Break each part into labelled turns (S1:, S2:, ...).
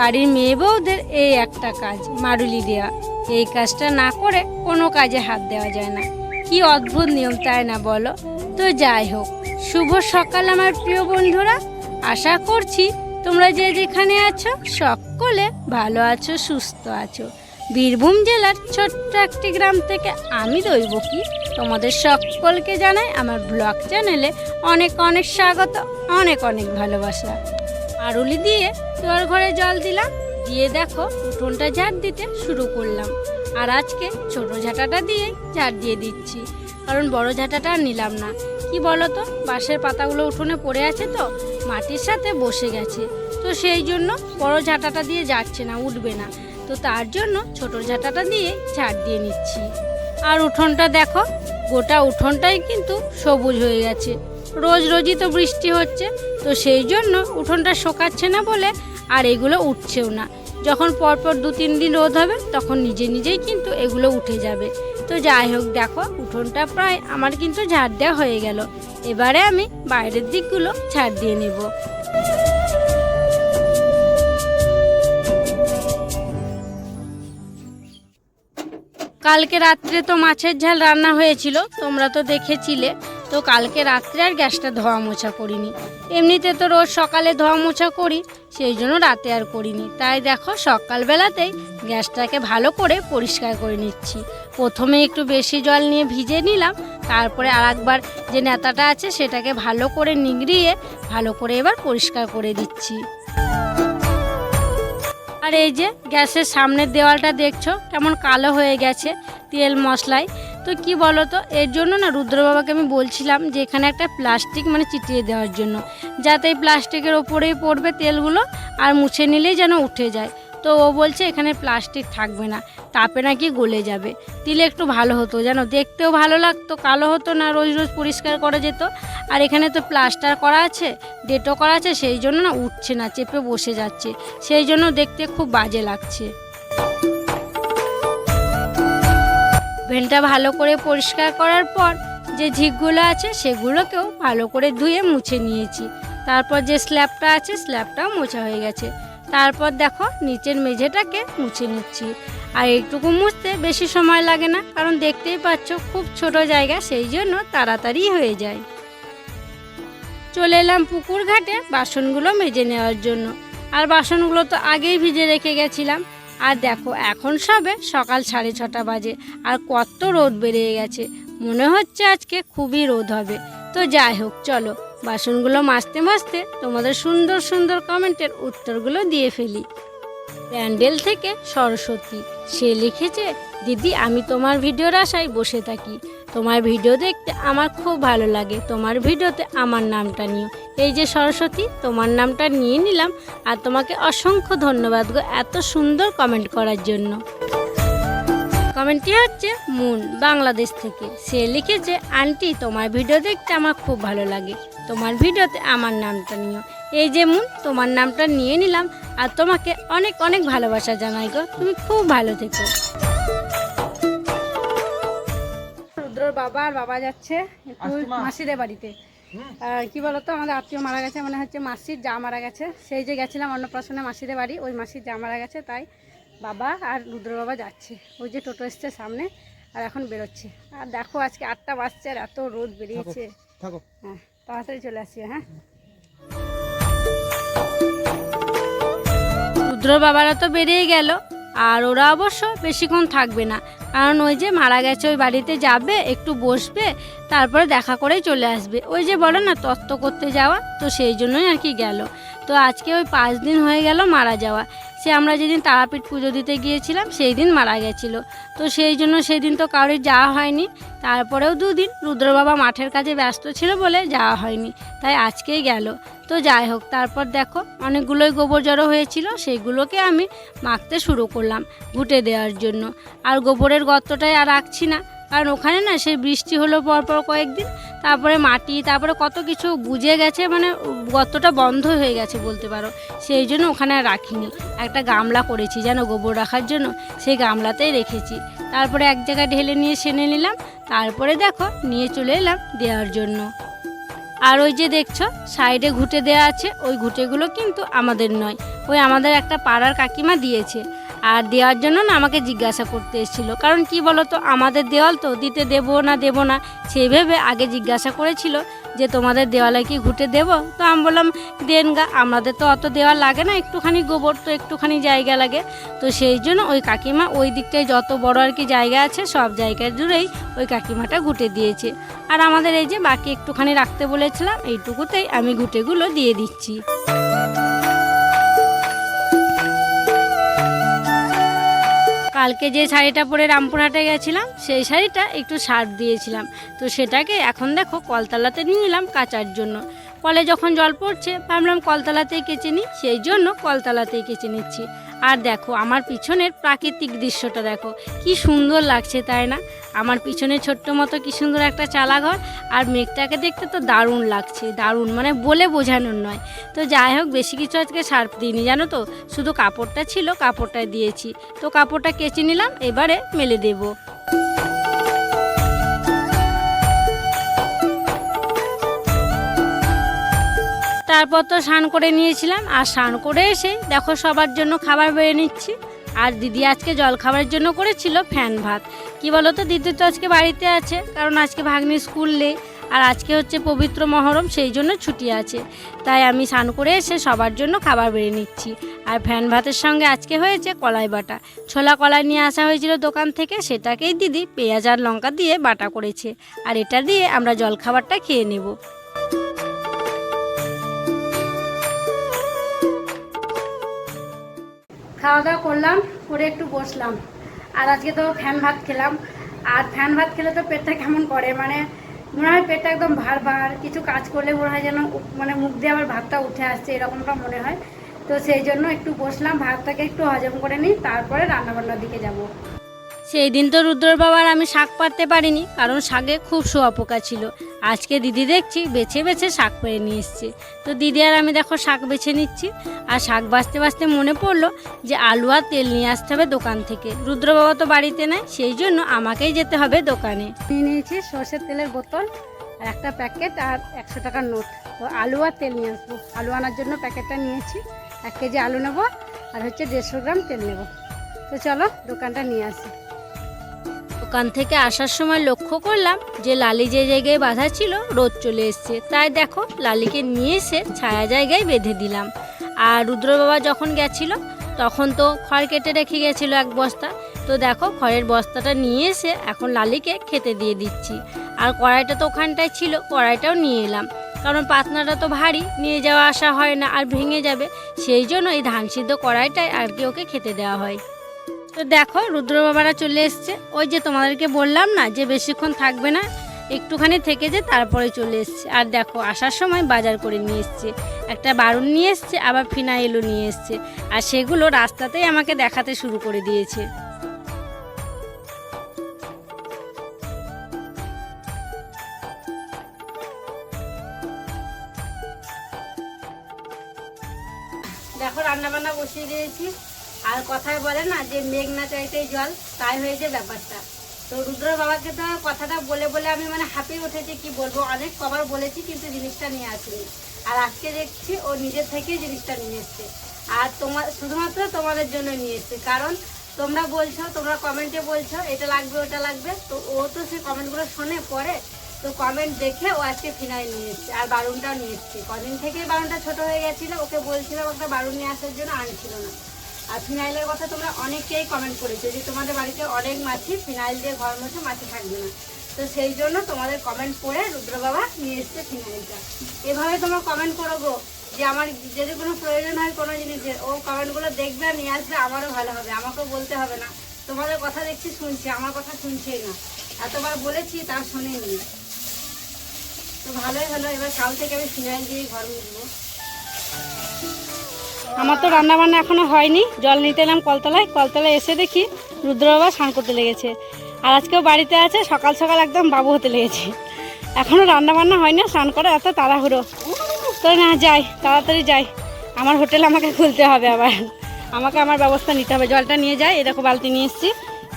S1: বাড়ির মেয়ে বউদের এই একটা কাজ, মারুলি দেওয়া এই কাজটা না করে কোনো কাজে হাত দেওয়া যায় না। কি অদ্ভুত নিয়ম, তাই না বলো? তো যাই হোক, শুভ সকাল আমার প্রিয় বন্ধুরা। আশা করছি তোমরা যে যেখানে আছো, সকলে ভালো আছো, সুস্থ আছো। বীরভূম জেলার ছোট্ট একটি গ্রাম থেকে আমি দৈব কি? তোমাদের সকলকে জানাই আমার ব্লগ চ্যানেলে অনেক অনেক স্বাগত, অনেক অনেক ভালোবাসা। আরুলি দিয়ে তোর ঘরে জল দিলাম। দিয়ে দেখো, উঠোনটা ঝাড় দিতে শুরু করলাম। আর আজকে ছোট ঝাঁটাটা দিয়ে ঝাড় দিয়ে দিচ্ছি। কারণ বড় ঝাঁটাটা নিলাম না। কি বলো তো বাঁশের পাতাগুলো উঠোনে পড়ে আছে তো, মাটির সাথে বসে গেছে। তো সেই জন্য বড় ঝাঁটাটা দিয়ে যাচ্ছে না, উঠবে না। তো তার জন্য ছোট ঝাঁটাটা দিয়ে ঝাড় দিয়ে নিচ্ছি। আর উঠোনটা দেখো, গোটা উঠোনটাই কিন্তু সবুজ হয়ে গেছে। রোজ রোজই তো বৃষ্টি হচ্ছে, তো সেই জন্য উঠোনটা শোকাচ্ছে না বলে আর এগুলো উঠছেও না। যখন পরপর দু, তিন দিন রোদ হবে, তখন নিজে নিজেই কিন্তু এগুলো উঠে যাবে। তো যাই হোক, দেখো, উঠোনটা প্রায় আমার কিন্তু ঝাড় দেওয়া হয়ে গেল। এবারে আমি বাইরের দিকগুলো ছাড় দিয়ে নেব। কালকে রাত্রে তো মাছের ঝাল রান্না হয়েছিল, তোমরা তো দেখেছিলে। তো কালকে রাত্রে আর গ্যাসটা ধোয়া মোছা করিনি। এমনিতে তো রোজ সকালে ধোয়া মোছা করি, সেই জন্য রাতে আর করিনি। তাই দেখো সকালবেলাতেই গ্যাসটাকে ভালো করে পরিষ্কার করে নিচ্ছি। প্রথমে একটু বেশি জল নিয়ে ভিজে নিলাম, তারপরে আর একবার যে নেতাটা আছে সেটাকে ভালো করে নিগড়িয়ে ভালো করে এবার পরিষ্কার করে দিচ্ছি। আর এই যে গ্যাসের সামনের দেওয়ালটা দেখছ, কেমন কালো হয়ে গেছে তেল মশলায়। তো কি বলো তো এর জন্য না রুদ্র বাবাকে আমি বলছিলাম যে এখানে একটা প্লাস্টিক মানে চিটিয়ে দেওয়ার জন্য, যাতে এই প্লাস্টিকের ওপরেই পড়বে তেলগুলো আর মুছে নিলেই যেন উঠে যায়। তো ও বলছে এখানে প্লাস্টিক থাকবে না, তাপে নাকি গলে যাবে। দিলে একটু ভালো হতো, যেন দেখতেও ভালো লাগতো, কালো হতো না, রোজ রোজ পরিষ্কার করা যেত। আর এখানে তো প্লাস্টার করা আছে ডেটো করা আছে, সেই জন্য না উঠছে না, চেপে বসে যাচ্ছে। সেই জন্য দেখতে খুব বাজে লাগছে। ভেলটা ভালো করে পরিষ্কার করার পর যে ঝিকগুলো আছে সেগুলোকেও ভালো করে ধুয়ে মুছে নিয়েছি। তারপর যে স্ল্যাবটা আছে স্ল্যাবটাও মোছা হয়ে গেছে। তারপর দেখো নিচের মেঝেটাকে মুছে নিচ্ছি। আর এইটুকু মুছতে বেশি সময় লাগে না, কারণ দেখতেই পাচ্ছ খুব ছোট জায়গা, সেই জন্য তাড়াতাড়ি হয়ে যায়। চলে এলাম পুকুর ঘাটে বাসনগুলো মেজে নেওয়ার জন্য। আর বাসনগুলো তো আগেই ভিজে রেখে গেছিলাম। আর দেখো, এখন সবে সকাল সাড়ে ছটা বাজে আর কত রোদ বেরিয়ে গেছে। মনে হচ্ছে আজকে খুবই রোদ হবে। তো যাই হোক, চলো, বাসনগুলো মাজতে মাজতে তোমাদের সুন্দর সুন্দর কমেন্টের উত্তরগুলো দিয়ে ফেলি। প্যান্ডেল থেকে সরস্বতী। সে লিখেছে দিদি, আমি তোমার ভিডিওর আশায় বসে থাকি। তোমার ভিডিও দেখতে আমার খুব ভালো লাগে। তোমার ভিডিওতে আমার নামটা নিও। এই যে সরস্বতী, তোমার নামটা নিয়ে নিলাম আর তোমাকে অসংখ্য ধন্যবাদ গো এত সুন্দর কমেন্ট করার জন্য। কমেন্টটি হচ্ছে, মুন, বাংলাদেশ থেকে। সে লিখেছে আন্টি, তোমার ভিডিও দেখতে আমার খুব ভালো লাগে। তোমার ভিডিওতে আমার নামটা নিও। এই যে মুন, তোমার নামটা নিয়ে নিলাম আর তোমাকে অনেক অনেক ভালোবাসা জানাই গো। তুমি খুব ভালো থেকো। রুদ্রর বাবা আর বাবা যাচ্ছে একটু মাসিদের বাড়িতে। আর কি বলতো আমাদের আত্মীয় মারা গেছে মানে হচ্ছে মাসির যা মারা গেছে। সেই যে গেছিলাম অন্নপ্রাশনে মাসিদের বাড়ি ওই মাসির যা মারা গেছে তাই বাবা আর রুদ্র বাবা যাচ্ছে। ওই যে টোটো এসছে সামনে আর এখন বেরোচ্ছে। আর দেখো আজকে আটটা বাজছে আর এত রোদ বেরিয়েছে। হ্যাঁ তাড়াতাড়ি চলে আসি হ্যাঁ। রুদ্র বাবারা তো বেরিয়ে গেল। আর ওরা অবশ্য বেশিক্ষণ থাকবে না। কারণ ওই যে মারা গেছে, ওই বাড়িতে যাবে, একটু বসবে, তারপরে দেখা করেই চলে আসবে। ওই যে বলে না, তত্ত্ব করতে যাওয়া, তো সেই জন্যই আর কি গেল। তো আজকে ওই পাঁচ দিন হয়ে গেল মারা যাওয়া। সে আমরা যেদিন তারাপীঠ পুজো দিতে গিয়েছিলাম, সেই দিন মারা গেছিল। তো সেই জন্য সেই দিন তো কারোর যাওয়া হয়নি। তারপরেও দুদিন রুদ্র বাবা মাঠের কাজে ব্যস্ত ছিল বলে যাওয়া হয়নি, তাই আজকেই গেল। তো যাই হোক, তারপর দেখো অনেকগুলোই গোবর জড়ো হয়েছিল, সেইগুলোকে আমি মাখতে শুরু করলাম ঘুটে দেওয়ার জন্য। আর গোবরের গর্তটাই আর রাখছি না কারণ ওখানে না সেই বৃষ্টি হলো পরপর কয়েকদিন, তারপরে মাটি, তারপরে কত কিছু বুঝে গেছে মানে গর্তটা বন্ধ হয়ে গেছে বলতে পারো। সেই জন্য ওখানে রাখিনি। একটা গামলা করেছি যেন গোবর রাখার জন্য, সেই গামলাতেই রেখেছি। তারপরে এক জায়গায় ঢেলে নিয়ে সেনে নিলাম, তারপরে দেখো নিয়ে চলে এলাম দেওয়ার জন্য। আর ওই যে দেখছ, সাইডে ঘুটে দেওয়া আছে, ওই ঘুটেগুলো কিন্তু আমাদের নয়। ওই আমাদের একটা পাড়ার কাকিমা দিয়েছে। আর দেওয়ার জন্য না আমাকে জিজ্ঞাসা করতে এসেছিল। কারণ কি বলো তো আমাদের দেওয়াল তো দিতে দেবো না দেবো না, সেই ভেবে আগে জিজ্ঞাসা করেছিল যে তোমাদের দেওয়ালে কি ঘুটে দেবো? তো আমি বললাম, দেন গা, আমাদের তো অত দেওয়াল লাগে না, একটুখানি গোবর তো একটুখানি জায়গা লাগে। তো সেই জন্য ওই কাকিমা ওই দিকটায় যত বড় আর কি জায়গা আছে, সব জায়গা জুড়েই ওই কাকিমাটা ঘুটে দিয়েছে। আর আমাদের এই যে বাকি একটুখানি রাখতে বলেছিলাম, এইটুকুতেই আমি ঘুটেগুলো দিয়ে দিচ্ছি। কালকে যে শাড়িটা পরে রামপুরহাটে গেছিলাম, সেই শাড়িটা একটু সার দিয়েছিলাম। তো সেটাকে এখন দেখো কলতলাতে নিয়ে এলাম কাচার জন্য। কলে যখন জল পড়ছে, ভাবলাম কলতলাতেই কেচে নিই, সেই জন্য কলতলাতেই কেচে নিচ্ছি। আর দেখো, আমার পিছনের প্রাকৃতিক দৃশ্যটা দেখো। কি সুন্দর লাগছে, তাই না? আমার পিছনে ছোট্ট মতো কি সুন্দর একটা চালাঘর, আর মেঘটাকে দেখতে তো দারুণ লাগছে। দারুণ মানে বলে বোঝানোর নয়। তো যাই হোক, বেশি কিছু আজকে সার্ফ দিইনি, জানো তো? শুধু কাপড়টা ছিল কাপড়টা দিয়েছি। তো কাপড়টা কেচে নিলাম, এবারে মেলে দেবো। তারপর তো স্নান করে নিয়েছিলাম, আর স্নান করে এসে দেখো সবার জন্য খাবার বেড়ে নিচ্ছি। আর দিদি আজকে জল খাবারের জন্য করেছিল ফ্যান ভাত। কি বলো তো দিদি তো আজকে বাড়িতে আছে, কারণ আজকে ভাগ্নি স্কুল নেই, আর আজকে হচ্ছে পবিত্র মহরম, সেই জন্য ছুটি আছে। তাই আমি স্নান করে এসে সবার জন্য খাবার বেড়ে নিচ্ছি। আর ফ্যান ভাতের সঙ্গে আজকে হয়েছে কলাই বাটা। ছোলা কলাই নিয়ে আসা হয়েছিল দোকান থেকে, সেটাকেই দিদি পেঁয়াজ আর লঙ্কা দিয়ে বাটা করেছে। আর এটা দিয়ে আমরা জল খাবারটা খেয়ে নেব। খাওয়া দাওয়া করলাম, করে একটু বসলাম। আর আজকে তো ফ্যান ভাত খেলাম। আর ফ্যান ভাত খেলে তো পেটটা কেমন করে? মানে মনে হয় পেটটা একদম ভার ভার কিছু কাজ করলে মনে হয় যেন মানে মুখ দিয়ে আবার ভাতটা উঠে আসছে, এরকমটা মনে হয়। তো সেই জন্য একটু বসলাম, ভাতটাকে একটু হজম করে নিই, তারপরে রান্নাবান্নার দিকে যাব। সেই দিন তো রুদ্রর বাবার আমি শাক পাততে পারিনি, কারণ শাকে খুব শোয়া পোকা ছিল। আজকে দিদি দেখছি বেছে বেছে শাক পেরে নিয়ে এসছে। তো দিদি আর আমি দেখো শাক বেছে নিচ্ছি। আর শাক বাঁচতে বাঁচতে মনে পড়ল যে আলু আর তেল নিয়ে আসতে হবে দোকান থেকে। রুদ্র বাবা তো বাড়িতে নেই, সেই জন্য আমাকেই যেতে হবে দোকানে। নিয়ে নিয়েছি সর্ষের তেলের বোতল আর একটা প্যাকেট আর একশো টাকার নোট। তো আলু আর তেল নিয়ে আসব। আলু আনার জন্য প্যাকেটটা নিয়েছি। এক কেজি আলু নেব আর হচ্ছে দেড়শো গ্রাম তেল নেব। তো চলো দোকানটা নিয়ে আসি। দোকান থেকে আসার সময় লক্ষ্য করলাম যে লালি যে জায়গায় বাঁধা ছিল, রোদ চলে এসছে। তাই দেখো, লালিকে নিয়ে এসে ছায়া জায়গায় বেঁধে দিলাম। আর রুদ্র বাবা যখন গেছিল, তখন তো খড় কেটে রেখে গেছিল এক বস্তা। তো দেখো, খড়ের বস্তাটা নিয়ে এসে এখন লালিকে খেতে দিয়ে দিচ্ছি। আর কড়াইটা তো ওখানটায় ছিল, কড়াইটাও নিয়ে এলাম। কারণ পাতনাটা তো ভারী, নিয়ে যাওয়া আসা হয় না আর ভেঙে যাবে। সেই জন্য এই ধান সিদ্ধ কড়াইটায় আর কি ওকে খেতে দেওয়া হয়। তো দেখো রুদ্র বাবারা চলে এসছে। ওই যে তোমাদেরকে বললাম না, যে বেশিক্ষণ থাকবে না, একটুখানি থেকে যে তারপরে চলে এসছে। আর দেখো, আসার সময় বাজার করে নিয়ে এসছে। একটা বারুন নিয়ে এসছে, আবার ফিনাইলও নিয়ে এসছে। আর সেগুলো রাস্তাতেই আমাকে দেখাতে শুরু করে দিয়েছে। দেখো রান্না বান্না বসিয়ে দিয়েছি। আর কথায় বলে না যে মেঘ না চাইতেই জল, তাই হয়েছে ব্যাপারটা। তো রুদ্র বাবাকে তো কথাটা বলে বলে আমি মানে হাঁপিয়ে উঠেছি, কি বলব? অনেক কবার বলেছি, কিন্তু জিনিসটা নিয়ে আসিনি। আর আজকে দেখছি ও নিজের থেকেই জিনিসটা নিয়ে এসছে। আর তোমার শুধুমাত্র তোমাদের জন্য নিয়ে এসছে। কারণ তোমরা বলছো, তোমরা কমেন্টে বলছো, এটা লাগবে, ওটা লাগবে। তো ও তো সেই কমেন্টগুলো শোনে পরে, তো কমেন্ট দেখে ও আজকে ফিনাইল নিয়ে এসছে। আর বারুনটাও নিয়ে এসছে। কদিন থেকেই বারুনটা ছোট হয়ে গেছিল, ওকে বলছিলাম একটা বারুন নিয়ে আসার জন্য, আনছিল না। আর ফিনাইলের কথা তোমরা অনেকেই কমেন্ট করেছ যে তোমাদের বাড়িতে অনেক মাছি ফিনাইল দিয়ে ঘর মুছে মাছি থাকবে না। তো সেই জন্য তোমাদের কমেন্ট করে রুদ্র বাবা নিয়ে এসছে ফিনাইলটা। এভাবে তোমরা কমেন্ট করো গো যে আমার যদি কোনো প্রয়োজন হয় কোনো জিনিসের, ও কমেন্টগুলো দেখবে আর নিয়ে আসবে, আমারও ভালো হবে, আমাকেও বলতে হবে না। তোমাদের কথা দেখছি, শুনছি, আমার কথা শুনছেই না। এতবার বলেছি তার শোনেনি। তো ভালোই হলো, এবার কাল থেকে আমি ফিনাইল দিয়ে ঘর মুছবো। আমার তো রান্না বান্না এখনও হয়নি। জল নিতে এলাম কলতলায়। কলতলায় এসে দেখি রুদ্র বাবা স্নান করতে লেগেছে। আর আজকেও বাড়িতে আছে, সকাল সকাল একদম বাবু হতে লেগেছে। এখনও রান্না বান্না হয়নি, স্নান করে এত তাড়াহুড়ো। তো না, যাই, তাড়াতাড়ি যাই। আমার হোটেল আমাকে খুলতে হবে আবার। আমাকে আমার ব্যবস্থা নিতে হবে। জলটা নিয়ে যাই এরকম বালতি নিয়ে এসেছি।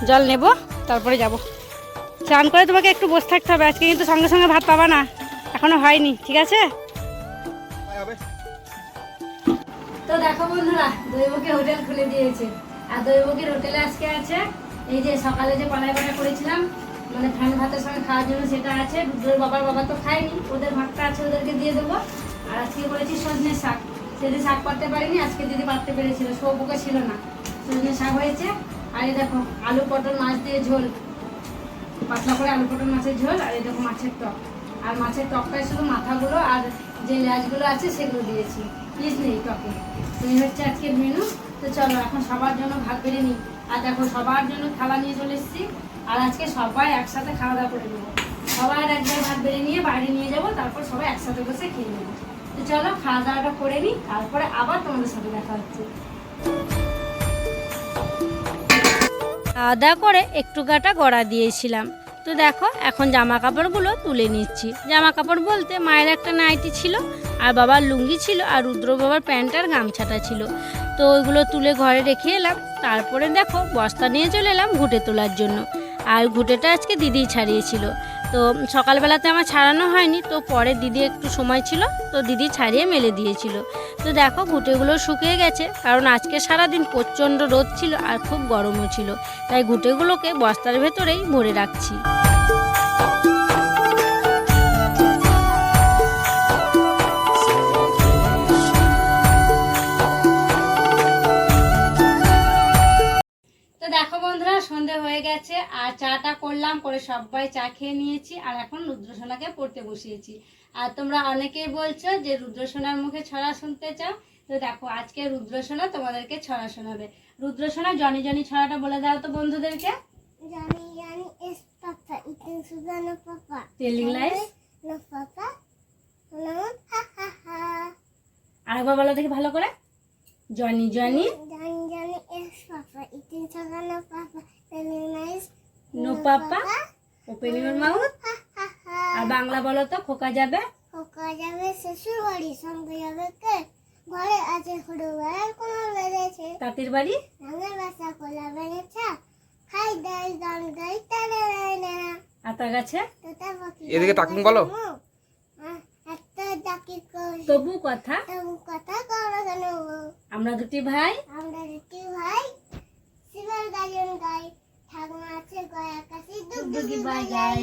S1: জল নেব, তারপরে যাব। স্নান করে তোমাকে একটু বসে থাকতে হবে। আজকে কিন্তু সঙ্গে সঙ্গে ভাত পাবা না। এখনও হয়নি, ঠিক আছে? তো দেখো বন্ধুরা, দৈবকে হোটেল খুলে দিয়েছে। আর দৈবকের হোটেলে আজকে আছে, এই যে সকালে যে কলাই বাটা করেছিলাম মানে ফ্যান ভাতের সঙ্গে খাওয়ার জন্য সেটা আছে। রুদ্রের বাবার বাবা তো খায়নি, ওদের ভাতটা আছে, ওদেরকে দিয়ে দেবো। আর আজকে করেছি সজনে শাক। সেদিন শাক পাততে পারিনি, আজকে দিদি পাততে পেরেছিল সৌপুকে ছিল না। সজনে শাক হয়েছে। আর এই দেখো, আলু পটল মাছ দিয়ে ঝোল। পাতলা করে আলু পটল মাছের ঝোল, আর এই দেখো মাছের টক। আর মাছের টকটায় শুধু মাথাগুলো আর যে লেজগুলো আছে, সেগুলো দিয়েছি। পিস নেই টকে তো এই হচ্ছে আজকের মেনু তো চলো এখন সবার জন্য ভাগ বেড়ে নিই। আর দেখো, সবার জন্য থালা নিয়ে চলে এসেছি। আর আজকে সবাই একসাথে খাওয়া দাওয়া করে নেব। সবার একবার ভাত বেড়ে নিয়ে বাইরে নিয়ে যাব, তারপর সবাই একসাথে বসে খেয়ে নেব। তো চলো, খাওয়া দাওয়াটা করে নিই, তারপরে আবার তোমাদের সাথে দেখা হচ্ছে। খাওয়া দাওয়া করে একটু গাটা গড়া দিয়েছিলাম। তো দেখো, এখন জামা কাপড়গুলো তুলে নিচ্ছি। জামা কাপড় বলতে মায়ের একটা নাইটি ছিল আর বাবার লুঙ্গি ছিল আর রুদ্র বাবার প্যান্ট আর গামছাটা ছিল। তো ওইগুলো তুলে ঘরে রেখে এলাম। তারপরে দেখো, বস্তা নিয়ে চলে এলাম ঘুটে তোলার জন্য। আর ঘুটেটা আজকে দিদি ছাড়িয়েছিল। তো সকালবেলাতে আমার ছাড়ানো হয়নি, তো পরে দিদি একটু সময় ছিল, তো দিদি ছাড়িয়ে মেলে দিয়েছিল। তো দেখো, ঘুটেগুলো শুকিয়ে গেছে, কারণ আজকে সারাদিন প্রচণ্ড রোদ ছিল আর খুব গরমও ছিল। তাই ঘুটেগুলোকে বস্তার ভেতরেই ভরে রাখছি। বন্ধুরা সন্ধে হয়ে গেছে। আর চাটা করলাম করে সবাই চা খেয়ে নিয়েছি। আর এখন রুদ্রসোনাকে পড়তে বসিয়েছি। আর তোমরা অনেকেই বলছো যে রুদ্রসোনার মুখে ছড়া শুনতে চাও। তো দেখো আজকে রুদ্রসোনা তোমাদেরকে ছড়া শোনাবে। রুদ্রসোনা জনি জনি ছড়াটা বলে দাও তো বন্ধুদেরকে। টেলিং. আরেকবার বলো দেখি ভালো করে। Johny Johny. No papa open your mouth. আর বাংলা বলো তো খোকা যাবে
S2: খোকা যাবে শ্বশুর বাড়ি সঙ্গে যাবে কে ঘরে আছে সরু বেড়ার কোমর বেড়েছে
S1: তাঁতির বাড়ি
S2: রঙের বাসা কোলা বেড়েছে খাই দেয় গান গাই তারে রায় না
S1: আতা গাছে
S2: তোতা পাখি
S3: এদিকে তাকুন বলো।
S1: তবু কথা
S2: তবু কথা
S1: আমরা দুটি ভাই
S2: আমরা দুটি ভাই গাজন গাই ঠাকুমা আছে গয়া
S1: ডুগডুগি বাজাই।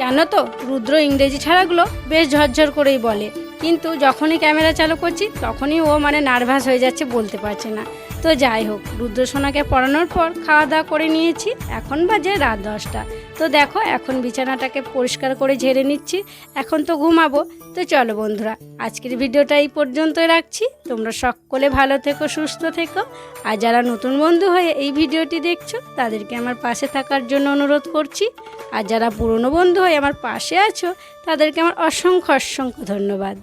S1: জানো তো রুদ্র ইংরেজি ছাড়াগুলো বেশ ঝরঝর করেই বলে। কিন্তু যখনই ক্যামেরা চালু করছি তখনই ও মানে নার্ভাস হয়ে যাচ্ছে বলতে পারছে না। তো যাই হোক রুদ্র সোনাকে পড়ানোর পর খাওয়া দাওয়া করে নিয়েছি এখন বাজে রাত দশটা। তো দেখো, এখন বিছানাটাকে পরিষ্কার করে ঝেড়ে নিচ্ছি। এখন তো ঘুমাবো। তো চলো বন্ধুরা, আজকের ভিডিওটা এই পর্যন্তই রাখছি। তোমরা সকলে ভালো থেকো, সুস্থ থেকো। আর যারা নতুন বন্ধু হয়ে এই ভিডিওটি দেখছ, তাদেরকে আমার পাশে থাকার জন্য অনুরোধ করছি। আর যারা পুরনো বন্ধু হয়ে আমার পাশে আছো, তাদেরকে আমার অসংখ্য অসংখ্য ধন্যবাদ।